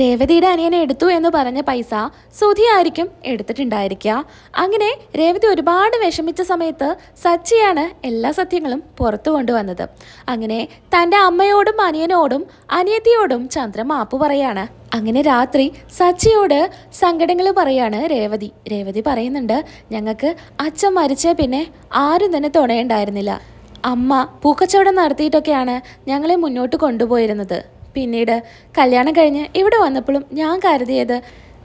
രേവതിയുടെ അനിയനെ എടുത്തു എന്ന് പറഞ്ഞ പൈസ സുധി ആയിരിക്കും എടുത്തിട്ടുണ്ടായിരിക്കുക. അങ്ങനെ രേവതി ഒരുപാട് വിഷമിച്ച സമയത്ത് സച്ചിയാണ് എല്ലാ സത്യങ്ങളും പുറത്തു കൊണ്ടുവന്നത്. അങ്ങനെ തന്റെ അമ്മയോടും അനിയനോടും അനിയത്തിയോടും ചന്ദ്ര മാപ്പ് പറയാണ്. അങ്ങനെ രാത്രി സച്ചിയോട് സങ്കടങ്ങൾ പറയാണ് രേവതി. രേവതി പറയുന്നുണ്ട് ഞങ്ങൾക്ക് അച്ഛൻ മരിച്ച പിന്നെ ആരും തന്നെ തുണയുണ്ടായിരുന്നില്ല. അമ്മ പൂക്കച്ചവടം നടത്തിയിട്ടൊക്കെയാണ് ഞങ്ങളെ മുന്നോട്ട് കൊണ്ടുപോയിരുന്നത്. പിന്നീട് കല്യാണം കഴിഞ്ഞ് ഇവിടെ വന്നപ്പോഴും ഞാൻ കരുതിയത്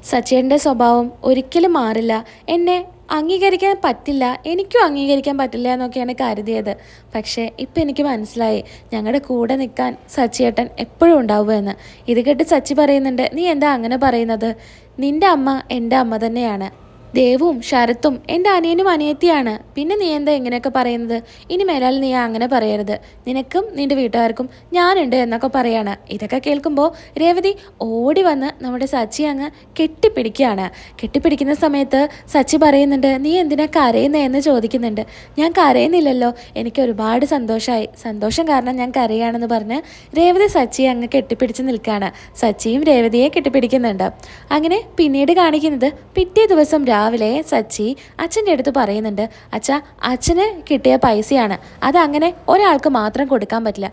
സച്ചിയുടെ സ്വഭാവം ഒരിക്കലും മാറില്ല. എന്നെ അംഗീകരിക്കാൻ പറ്റില്ല. എനിക്കും അംഗീകരിക്കാൻ പറ്റില്ല എന്നൊക്കെയാണ് കരുതിയത്. പക്ഷേ ഇപ്പം എനിക്ക് മനസ്സിലായി ഞങ്ങളുടെ കൂടെ നിൽക്കാൻ സച്ചിയേട്ടൻ എപ്പോഴും ഉണ്ടാവുമെന്ന് ഇത് കേട്ട് സച്ചി പറയുന്നുണ്ട് നീ എന്താ അങ്ങനെ പറയുന്നത്? നിന്റെ അമ്മ എന്റെ അമ്മ തന്നെയാണ്. ദേവും ശരത്തും എന്റെ അനിയനും അനിയത്തിയാണ്. പിന്നെ നീ എന്താ ഇങ്ങനെയൊക്കെ പറയുന്നത്? ഇനി മേലാൽ നീ അങ്ങനെ പറയരുത്. നിനക്കും നിന്റെ വീട്ടുകാർക്കും ഞാനുണ്ട് എന്നൊക്കെ പറയാണ്. ഇതൊക്കെ കേൾക്കുമ്പോൾ രേവതി ഓടി വന്ന് നമ്മുടെ സച്ചി അങ്ങ് കെട്ടിപ്പിടിക്കുകയാണ്. കെട്ടിപ്പിടിക്കുന്ന സമയത്ത് സച്ചി പറയുന്നുണ്ട് നീ എന്തിനാ കരയുന്നേ? എന്ന് ചോദിക്കുന്നുണ്ട്. ഞാൻ കരയുന്നില്ലല്ലോ. എനിക്ക് ഒരുപാട് സന്തോഷമായി സന്തോഷം കാരണം ഞാൻ കരയാണെന്ന് പറഞ്ഞ് രേവതി സച്ചിയെ അങ്ങ് കെട്ടിപ്പിടിച്ച് നിൽക്കുകയാണ്. സച്ചിയും രേവതിയെ കെട്ടിപ്പിടിക്കുന്നുണ്ട്. അങ്ങനെ പിന്നീട് കാണിക്കുന്നത് പിറ്റേ ദിവസം രാവിലെ സച്ചി അച്ഛന്റെ അടുത്ത് പറയുന്നുണ്ട് അച്ഛ അച്ഛന് കിട്ടിയ പൈസയാണ്. അത് അങ്ങനെ ഒരാൾക്ക് മാത്രം കൊടുക്കാൻ പറ്റില്ല.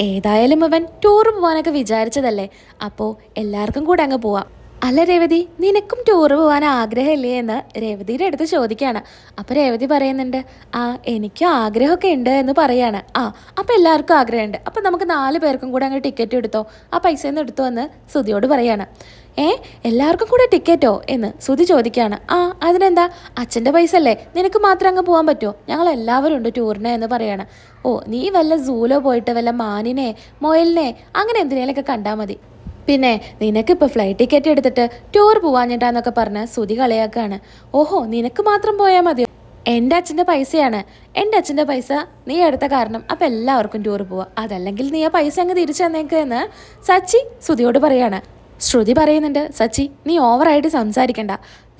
ഏതായാലും അവൻ ടൂർ പോകാനൊക്കെ വിചാരിച്ചതല്ലേ? അപ്പോൾ എല്ലാവർക്കും കൂടെ അങ്ങ് പോവാം. അല്ല രേവതി നിനക്കും ടൂർ പോകാൻ ആഗ്രഹമില്ലേ എന്ന് രേവതിയുടെ അടുത്ത് ചോദിക്കുകയാണ്. അപ്പോൾ രേവതി പറയുന്നുണ്ട് ആ എനിക്കും ആഗ്രഹമൊക്കെ ഉണ്ട് എന്ന് പറയാണ്. ആ അപ്പോൾ എല്ലാവർക്കും ആഗ്രഹമുണ്ട്. അപ്പോൾ നമുക്ക് നാല് പേർക്കും കൂടെ അങ്ങ് ടിക്കറ്റ് എടുത്തോ? ആ പൈസ നിന്ന് എടുത്തോ എന്ന് സുധിയോട് പറയാണ്. ഏ എല്ലാവർക്കും കൂടെ ടിക്കറ്റോ എന്ന് സുധി ചോദിക്കുകയാണ്. ആ അതിനെന്താ? അച്ഛന്റെ പൈസ അല്ലേ നിനക്ക് മാത്രം അങ്ങ് പോകാൻ പറ്റുമോ? ഞങ്ങൾ എല്ലാവരും ഉണ്ട് ടൂറിനെ എന്ന് പറയാണ്. ഓ നീ വല്ല സൂലോ പോയിട്ട് വല്ല മാനിനെ മൊയലിനെ അങ്ങനെ എന്തിനേലൊക്കെ കണ്ടാൽ മതി. പിന്നെ നിനക്കിപ്പോൾ ഫ്ലൈറ്റ് ടിക്കറ്റ് എടുത്തിട്ട് ടൂർ പോവാഞ്ഞിട്ടാന്നൊക്കെ പറഞ്ഞ് സുതി കളയാക്കാണ്. ഓഹോ നിനക്ക് മാത്രം പോയാൽ മതിയോ? എന്റെ അച്ഛന്റെ പൈസയാണ്. എന്റെ അച്ഛന്റെ പൈസ നീ എടുത്ത കാരണം അപ്പം എല്ലാവർക്കും ടൂർ പോവാം. അതല്ലെങ്കിൽ നീ ആ പൈസ അങ്ങ് തിരിച്ചു തന്നേക്ക് എന്ന് സച്ചി സുതിയോട് പറയാണ്. ശ്രുതി പറയുന്നുണ്ട് സച്ചി നീ ഓവറായിട്ട് സംസാരിക്കണ്ട.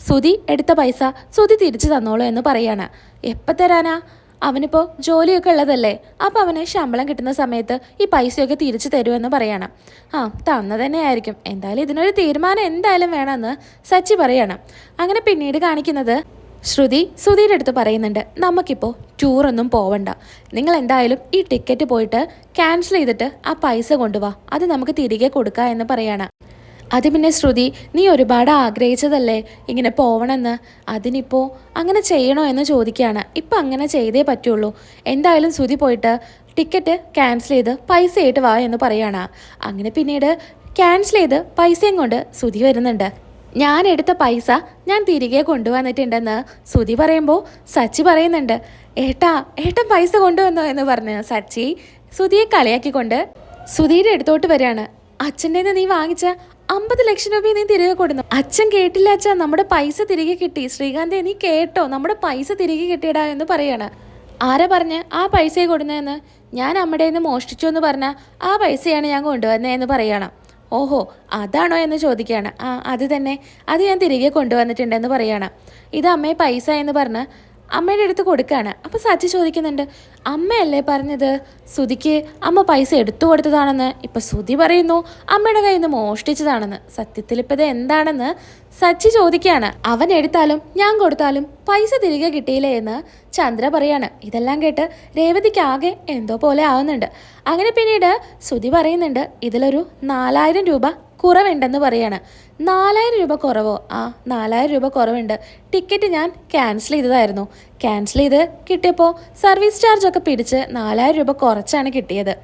സുതി എടുത്ത പൈസ സുതി തിരിച്ചു തന്നോളൂ എന്ന് പറയാണ്. എപ്പോൾ തരാനാ? അവനിപ്പോൾ ജോലിയൊക്കെ ഉള്ളതല്ലേ? അപ്പോൾ അവന് ശമ്പളം കിട്ടുന്ന സമയത്ത് ഈ പൈസയൊക്കെ തിരിച്ചു തരുമെന്ന് പറയണം. ആ തന്ന തന്നെ ആയിരിക്കും എന്തായാലും ഇതിനൊരു തീരുമാനം എന്തായാലും വേണമെന്ന് സച്ചി പറയണം. അങ്ങനെ പിന്നീട് കാണിക്കുന്നത് ശ്രുതി സുധീരുടെ അടുത്ത് പറയുന്നുണ്ട് നമുക്കിപ്പോൾ ടൂറൊന്നും പോവണ്ട. നിങ്ങൾ എന്തായാലും ഈ ടിക്കറ്റ് പോയിട്ട് ക്യാൻസൽ ചെയ്തിട്ട് ആ പൈസ കൊണ്ടുപോവാ അത് നമുക്ക് തിരികെ കൊടുക്കാം എന്ന് പറയാണ്. അത് പിന്നെ ശ്രുതി നീ ഒരുപാട് ആഗ്രഹിച്ചതല്ലേ? ഇങ്ങനെ പോവണമെന്ന്? അതിനിപ്പോൾ അങ്ങനെ ചെയ്യണോ എന്ന് ചോദിക്കുകയാണ്. ഇപ്പം അങ്ങനെ ചെയ്തേ പറ്റുള്ളൂ. എന്തായാലും ശ്രുതി പോയിട്ട് ടിക്കറ്റ് ക്യാൻസൽ ചെയ്ത് പൈസ ആയിട്ട് വാ എന്ന് പറയുകയാണ്. അങ്ങനെ പിന്നീട് ക്യാൻസൽ ചെയ്ത് പൈസയും കൊണ്ട് ശ്രുതി വരുന്നുണ്ട്. ഞാൻ എടുത്ത പൈസ ഞാൻ തിരികെ കൊണ്ടുവന്നിട്ടുണ്ടെന്ന് ശ്രുതി പറയുമ്പോൾ സച്ചി പറയുന്നുണ്ട്. ഏട്ടാ ഏട്ടൻ പൈസ കൊണ്ടുവന്നോ എന്ന് പറഞ്ഞ് സച്ചി ശ്രുതിയെ കളിയാക്കിക്കൊണ്ട് ശ്രുതിയുടെ അടുത്തോട്ട് വരികയാണ്. അച്ഛന്റെ നീ വാങ്ങിച്ച അമ്പത് ലക്ഷം രൂപ നീ തിരികെ കൊടുന്നു. അച്ഛൻ കേട്ടില്ല അച്ഛാ നമ്മുടെ പൈസ തിരികെ കിട്ടി. ശ്രീകാന്തെ നീ കേട്ടോ നമ്മുടെ പൈസ തിരികെ കിട്ടിയടാ എന്ന് പറയാണ്. ആരാ പറഞ്ഞ്? ആ പൈസയെ കൊടുന്നതെന്ന് ഞാൻ അമ്മയുടെ നിന്ന് മോഷ്ടിച്ചു എന്ന് പറഞ്ഞാൽ ആ പൈസയാണ് ഞാൻ കൊണ്ടുവന്നതെന്ന് പറയണം. ഓഹോ അതാണോ എന്ന് ചോദിക്കുകയാണ് ആ അത് തന്നെ. അത് ഞാൻ തിരികെ കൊണ്ടുവന്നിട്ടുണ്ടെന്ന് പറയണം. ഇത് അമ്മയെ പൈസ എന്ന് പറഞ്ഞ് അമ്മയുടെ അടുത്ത് കൊടുക്കുകയാണ് അപ്പോൾ സച്ചി ചോദിക്കുന്നുണ്ട് അമ്മയല്ലേ പറഞ്ഞത്? സുതിക്ക് അമ്മ പൈസ എടുത്തു കൊടുത്തതാണെന്ന് ഇപ്പം സുതി പറയുന്നു. അമ്മയുടെ കയ്യിൽ നിന്ന് മോഷ്ടിച്ചതാണെന്ന്. സത്യത്തിൽ ഇപ്പം ഇത് എന്താണെന്ന് സച്ചി ചോദിക്കുകയാണ് അവൻ എടുത്താലും ഞാൻ കൊടുത്താലും പൈസ തിരികെ കിട്ടിയില്ലേ എന്ന് ചന്ദ്ര പറയാണ്. ഇതെല്ലാം കേട്ട് രേവതിക്ക് ആകെ എന്തോ പോലെ ആവുന്നുണ്ട്. അങ്ങനെ പിന്നീട് സുതി പറയുന്നുണ്ട് ഇതിലൊരു നാലായിരം രൂപ കുറവുണ്ടെന്ന് പറയാണ്. നാലായിരം രൂപ കുറവോ? ആ നാലായിരം രൂപ കുറവുണ്ട്. ടിക്കറ്റ് ഞാൻ ക്യാൻസൽ ചെയ്തതായിരുന്നു. ക്യാൻസൽ ചെയ്ത് കിട്ടിയപ്പോൾ സർവീസ് ചാർജൊക്കെ പിടിച്ച് നാലായിരം രൂപ കുറച്ചാണ് കിട്ടിയത്.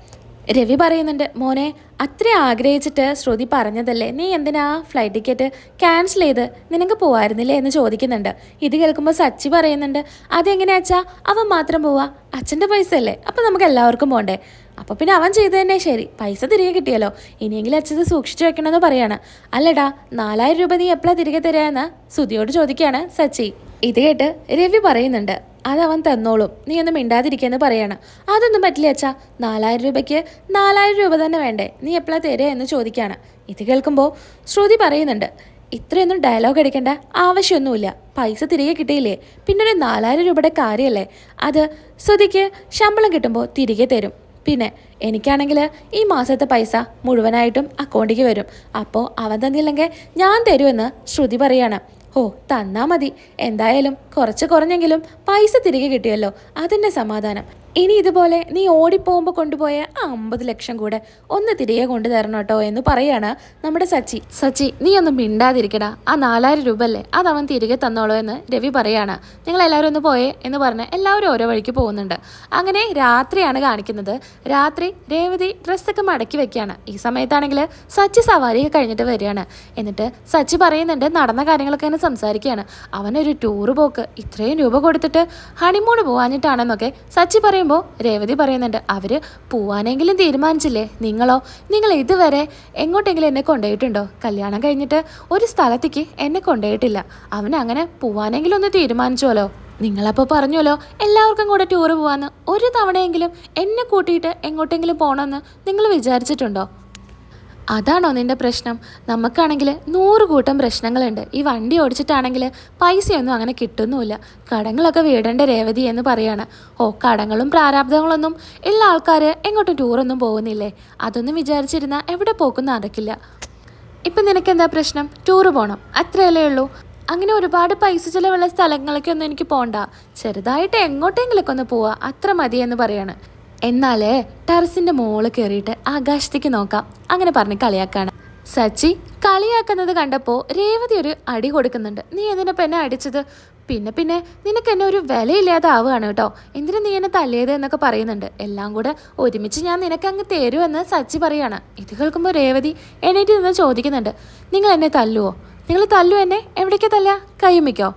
രവി പറയുന്നുണ്ട് മോനെ അത്ര ആഗ്രഹിച്ചിട്ട് ശ്രുതി പറഞ്ഞതല്ലേ? നീ എന്തിനാ ഫ്ലൈറ്റ് ടിക്കറ്റ് ക്യാൻസൽ ചെയ്ത് നിനക്ക് പോവായിരുന്നില്ലേ എന്ന് ചോദിക്കുന്നുണ്ട്. ഇത് കേൾക്കുമ്പോൾ സച്ചി പറയുന്നുണ്ട് അതെങ്ങനെയാച്ചാ അവൻ മാത്രം പോവാ? അച്ഛന്റെ പൈസ അല്ലേ അപ്പം നമുക്ക് എല്ലാവർക്കും പോണ്ടേ? അപ്പോൾ പിന്നെ അവൻ ചെയ്തു തന്നെ. ശരി പൈസ തിരികെ കിട്ടിയല്ലോ. ഇനിയെങ്കിലും അച്ഛത് സൂക്ഷിച്ചു വെക്കണമെന്ന് പറയാണ്. അല്ലടാ നാലായിരം രൂപ നീ എപ്പോഴാണ് തിരികെ തരാമെന്ന് സുധിയോട് ചോദിക്കുകയാണ് സച്ചി. ഇത് കേട്ട് രവി പറയുന്നുണ്ട് അത് അവൻ തന്നോളും. നീ ഒന്നും മിണ്ടാതിരിക്കുകയെന്ന് പറയാണ്. അതൊന്നും പറ്റില്ല അച്ഛാ. നാലായിരം രൂപയ്ക്ക് നാലായിരം രൂപ തന്നെ വേണ്ടേ. നീ എപ്പോഴാണ് തരിക എന്ന് ചോദിക്കുകയാണ്. ഇത് കേൾക്കുമ്പോൾ ശ്രുതി പറയുന്നുണ്ട് ഇത്രയൊന്നും ഡയലോഗ് അടിക്കേണ്ട ആവശ്യമൊന്നുമില്ല. പൈസ തിരികെ കിട്ടിയില്ലേ? പിന്നെ നാലായിരം രൂപയുടെ കാര്യമല്ലേ അത് ശ്രുതിക്ക് ശമ്പളം കിട്ടുമ്പോൾ തിരികെ തരും. പിന്നെ എനിക്കാണെങ്കിൽ ഈ മാസത്തെ പൈസ മുഴുവനായിട്ടും അക്കൗണ്ടിലേക്ക് വരും. അപ്പോൾ അവൻ തന്നില്ലെങ്കിൽ ഞാൻ തരുമെന്ന് ശ്രുതി പറയാണ്. ഓ തന്നാ മതി. എന്തായാലും കുറച്ച് കുറഞ്ഞെങ്കിലും പൈസ തിരികെ കിട്ടിയല്ലോ. അതിന്റെ സമാധാനം. ഇനി ഇതുപോലെ നീ ഓടിപ്പോകുമ്പോൾ കൊണ്ടുപോയ ആ അമ്പത് ലക്ഷം കൂടെ ഒന്ന് തിരികെ കൊണ്ടുതരണം കേട്ടോ എന്ന് പറയാണ് നമ്മുടെ സച്ചി. സച്ചി നീ ഒന്നും മിണ്ടാതിരിക്കടാ. ആ നാലായിരം രൂപ അല്ലേ അത് അവൻ തിരികെ തന്നോളൂ എന്ന് രവി പറയാണ്. നിങ്ങൾ എല്ലാവരും ഒന്ന് പോയേ എന്ന് പറഞ്ഞ് എല്ലാവരും ഓരോ വഴിക്ക് പോകുന്നുണ്ട്. അങ്ങനെ രാത്രിയാണ് കാണിക്കുന്നത്. രാത്രി രേവതി ഡ്രസ്സൊക്കെ മടക്കി വെക്കുകയാണ്. ഈ സമയത്താണെങ്കിൽ സച്ചി സവാരിയൊക്കെ കഴിഞ്ഞിട്ട് വരികയാണ്. എന്നിട്ട് സച്ചി പറയുന്നുണ്ട് നടന്ന കാര്യങ്ങളൊക്കെ അങ്ങനെ സംസാരിക്കുകയാണ്. അവനൊരു ടൂറ് പോക്ക്. ഇത്രയും രൂപ കൊടുത്തിട്ട് ഹണിമൂണ് പോവാഞ്ഞിട്ടാണെന്നൊക്കെ സച്ചി പറയുമ്പോൾ രേവതി പറയുന്നുണ്ട് അവർ പോവാനെങ്കിലും തീരുമാനിച്ചില്ലേ? നിങ്ങളോ? നിങ്ങൾ ഇതുവരെ എങ്ങോട്ടെങ്കിലും എന്നെ കൊണ്ടുപോയിട്ടുണ്ടോ? കല്യാണം കഴിഞ്ഞിട്ട് ഒരു സ്ഥലത്തേക്ക് എന്നെ കൊണ്ടുപോയിട്ടില്ല. അവൻ അങ്ങനെ പോവാനെങ്കിലും ഒന്ന് തീരുമാനിച്ചോലോ? നിങ്ങളപ്പോൾ പറഞ്ഞല്ലോ എല്ലാവർക്കും കൂടെ ടൂറ് പോവാന്ന്. ഒരു തവണയെങ്കിലും എന്നെ കൂട്ടിയിട്ട് എങ്ങോട്ടെങ്കിലും പോകണമെന്ന് നിങ്ങൾ വിചാരിച്ചിട്ടുണ്ടോ? അതാണോ നിന്റെ പ്രശ്നം? നമുക്കാണെങ്കിൽ നൂറ് കൂട്ടം പ്രശ്നങ്ങളുണ്ട്. ഈ വണ്ടി ഓടിച്ചിട്ടാണെങ്കിൽ പൈസയൊന്നും അങ്ങനെ കിട്ടുന്നുമില്ല. കടങ്ങളൊക്കെ വീടേണ്ട രേവതി എന്ന് പറയാണ്. ഓ കടങ്ങളും പ്രാരാബ്ദങ്ങളൊന്നും ഉള്ള ആൾക്കാർ എങ്ങോട്ടും ടൂറൊന്നും പോകുന്നില്ലേ? അതൊന്നും വിചാരിച്ചിരുന്നാൽ എവിടെ പോക്കും നടക്കില്ല ഇപ്പം നിനക്കെന്താ പ്രശ്നം? ടൂറ് പോകണം അത്രയല്ലേ ഉള്ളൂ. അങ്ങനെ ഒരുപാട് പൈസ ചിലവുള്ള സ്ഥലങ്ങളിലേക്കൊന്നും എനിക്ക് പോകണ്ട ചെറുതായിട്ട് എങ്ങോട്ടെങ്കിലൊക്കെ ഒന്ന് പോവാ. അത്ര മതി എന്ന് പറയാണ്. എന്നാലേ ടെറസിന്റെ മോൾ കയറിയിട്ട് ആകാശത്തേക്ക് നോക്കാം. അങ്ങനെ പറഞ്ഞ് കളിയാക്കാണ്. സച്ചി കളിയാക്കുന്നത് കണ്ടപ്പോൾ രേവതി ഒരു അടി കൊടുക്കുന്നുണ്ട്. നീ എന്തിനപ്പം എന്നെ അടിച്ചത്? പിന്നെ പിന്നെ നിനക്ക് എന്നെ ഒരു വിലയില്ലാതെ ആവുകയാണ് കേട്ടോ. എന്തിനാ നീ എന്നെ തല്ലിയത് എന്നൊക്കെ പറയുന്നുണ്ട്. എല്ലാം കൂടെ ഒരുമിച്ച് ഞാൻ നിനക്ക് അങ്ങ് തരുമെന്ന് സച്ചി പറയാണ്. ഇത് കേൾക്കുമ്പോൾ രേവതി എന്നേറ്റ് നിന്ന് ചോദിക്കുന്നുണ്ട്. നിങ്ങൾ എന്നെ തല്ലുവോ? നിങ്ങൾ തല്ലു എന്നെ? എവിടേക്കാ തല്ല കയ്യുമിക്കോ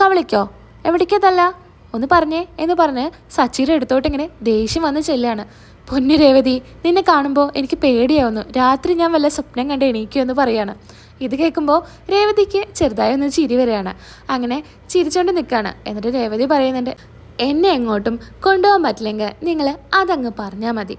കവളിക്കോ? എവിടേക്കാ തല്ല ഒന്ന് പറഞ്ഞേ എന്ന് പറഞ്ഞ് സച്ചിയുടെ അടുത്തോട്ട് ഇങ്ങനെ ദേഷ്യം വന്ന് ചെല്ലാണ്. പൊന്നു രേവതി നിന്നെ കാണുമ്പോൾ എനിക്ക് പേടിയാവുന്നു. രാത്രി ഞാൻ വല്ല സ്വപ്നം കണ്ട് എണീക്കുമെന്ന് പറയാണ്. ഇത് കേൾക്കുമ്പോൾ രേവതിക്ക് ചെറുതായി ഒന്ന് ചിരി വരികയാണ്. അങ്ങനെ ചിരിച്ചോണ്ട് നിൽക്കുകയാണ് എന്നിട്ട് രേവതി പറയുന്നുണ്ട് എന്നെ എങ്ങോട്ടും കൊണ്ടുപോകാൻ പറ്റില്ലെങ്കിൽ നിങ്ങൾ അതങ്ങ് പറഞ്ഞാൽ മതി.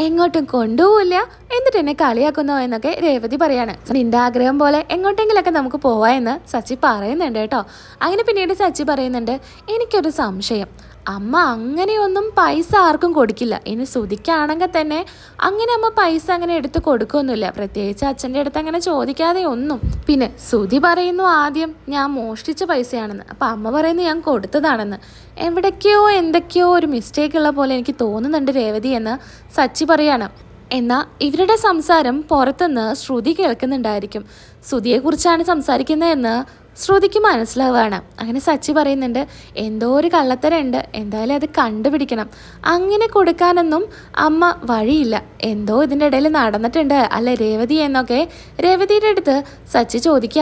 എങ്ങോട്ടും കൊണ്ടുപോവില്ല. എന്നിട്ട് എന്നെ കളിയാക്കുന്നോ എന്നൊക്കെ രേവതി പറയാണ്. നിന്റെ ആഗ്രഹം പോലെ എങ്ങോട്ടെങ്കിലൊക്കെ നമുക്ക് പോവാ എന്ന് സച്ചി പറയുന്നുണ്ട് കേട്ടോ. അങ്ങനെ പിന്നീട് സച്ചി പറയുന്നുണ്ട് എനിക്കൊരു സംശയം. അമ്മ അങ്ങനെയൊന്നും പൈസ ആർക്കും കൊടുക്കില്ല. ഇനി സുതിക്കാണെങ്കിൽ തന്നെ അങ്ങനെ അമ്മ പൈസ അങ്ങനെ എടുത്ത് കൊടുക്കൊന്നുമില്ല പ്രത്യേകിച്ച് അച്ഛന്റെ അടുത്ത് അങ്ങനെ ചോദിക്കാതെ ഒന്നും. പിന്നെ സുതി പറയുന്നു ആദ്യം ഞാൻ മോഷ്ടിച്ച പൈസയാണെന്ന്. അപ്പം അമ്മ പറയുന്നു ഞാൻ കൊടുത്തതാണെന്ന്. എവിടേക്കോ എന്തൊക്കെയോ ഒരു മിസ്റ്റേക്ക് ഉള്ള പോലെ എനിക്ക് തോന്നുന്നുണ്ട് രേവതി എന്ന് സച്ചി പറയാണ്. എന്നാൽ ഇവരുടെ സംസാരം പുറത്തുനിന്ന് ശ്രുതി കേൾക്കുന്നുണ്ടായിരിക്കും. ശ്രുതിയെക്കുറിച്ചാണ് സംസാരിക്കുന്നതെന്ന് ശ്രുതിക്ക് മനസ്സിലാവുകയാണ് അങ്ങനെ സച്ചി പറയുന്നുണ്ട് എന്തോ ഒരു കള്ളത്തരമുണ്ട്. എന്തായാലും അത് കണ്ടുപിടിക്കണം. അങ്ങനെ കൊടുക്കാനൊന്നും അമ്മ വഴിയില്ല. എന്തോ ഇതിന്റെ ഇടയിൽ നടന്നിട്ടുണ്ട്. അല്ലെ രേവതി എന്നൊക്കെ? രേവതിയുടെ അടുത്ത് സച്ചി ചോദിക്കുക